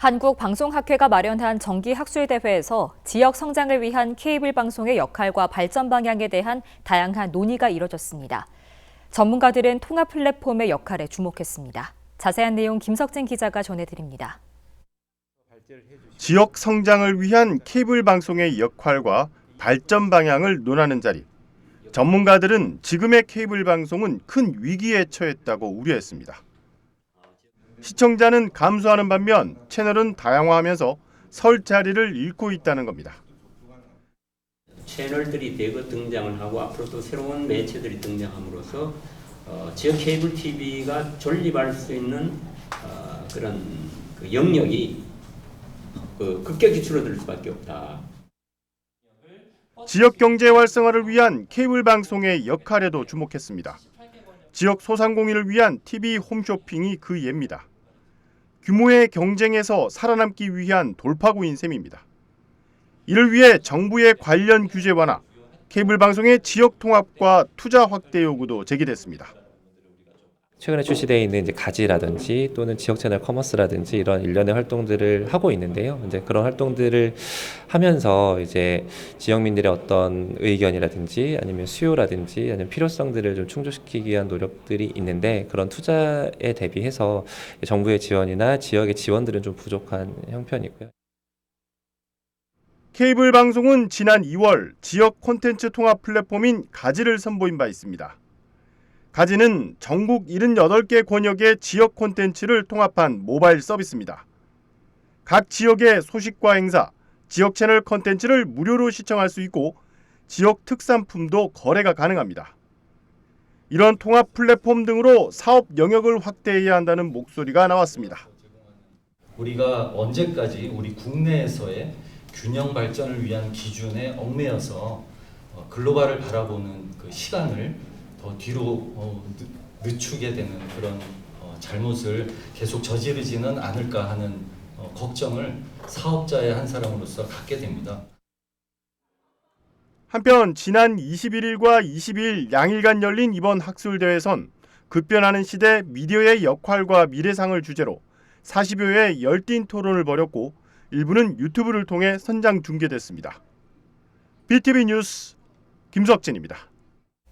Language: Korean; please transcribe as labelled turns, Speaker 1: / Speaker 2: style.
Speaker 1: 한국방송학회가 마련한 정기학술대회에서 지역 성장을 위한 케이블 방송의 역할과 발전 방향에 대한 다양한 논의가 이뤄졌습니다. 전문가들은 통합 플랫폼의 역할에 주목했습니다. 자세한 내용 김석진 기자가 전해드립니다.
Speaker 2: 지역 성장을 위한 케이블 방송의 역할과 발전 방향을 논하는 자리. 전문가들은 지금의 케이블 방송은 큰 위기에 처했다고 우려했습니다. 시청자는 감소하는 반면 채널은 다양화하면서 설 자리를 잃고 있다는 겁니다.
Speaker 3: 채널들이 대거 등장을 하고 앞으로도 새로운 매체들이 등장함으로써 어, 지역 케이블 TV가 존립할 수 있는 어, 그런 그 영역이 그 급격히 줄어들 수밖에 없다.
Speaker 2: 지역 경제 활성화를 위한 케이블 방송의 역할에도 주목했습니다. 지역 소상공인을 위한 TV 홈쇼핑이 그 예입니다. 규모의 경쟁에서 살아남기 위한 돌파구인 셈입니다. 이를 위해 정부의 관련 규제 완화, 케이블 방송의 지역 통합과 투자 확대 요구도 제기됐습니다.
Speaker 4: 최근에 출시되어 있는 이제 가지라든지 또는 지역 채널 커머스라든지 이런 일련의 활동들을 하고 있는데요. 이제 그런 활동들을 하면서 이제 지역민들의 어떤 의견이라든지 아니면 수요라든지 아니면 필요성들을 좀 충족시키기 위한 노력들이 있는데 그런 투자에 대비해서 정부의 지원이나 지역의 지원들은 좀 부족한 형편이고요.
Speaker 2: 케이블 방송은 지난 2월 지역 콘텐츠 통합 플랫폼인 가지를 선보인 바 있습니다. 가지는 전국 78개 권역의 지역 콘텐츠를 통합한 모바일 서비스입니다. 각 지역의 소식과 행사, 지역 채널 콘텐츠를 무료로 시청할 수 있고 지역 특산품도 거래가 가능합니다. 이런 통합 플랫폼 등으로 사업 영역을 확대해야 한다는 목소리가 나왔습니다.
Speaker 5: 우리가 언제까지 우리 국내에서의 균형 발전을 위한 기준에 얽매여서 어, 글로벌을 바라보는 그 시간을 더 뒤로 어, 늦- 늦추게 되는 그런 어, 잘못을 계속 저지르지는 않을까 하는 어, 걱정을 사업자의 한 사람으로서 갖게 됩니다.
Speaker 2: 한편 지난 21일과 22일 양일간 열린 이번 학술대회선 급변하는 시대 미디어의 역할과 미래상을 주제로 40여 회 열띤 토론을 벌였고 일부는 유튜브를 통해 선장 중계됐습니다. BTV 뉴스 김석진입니다.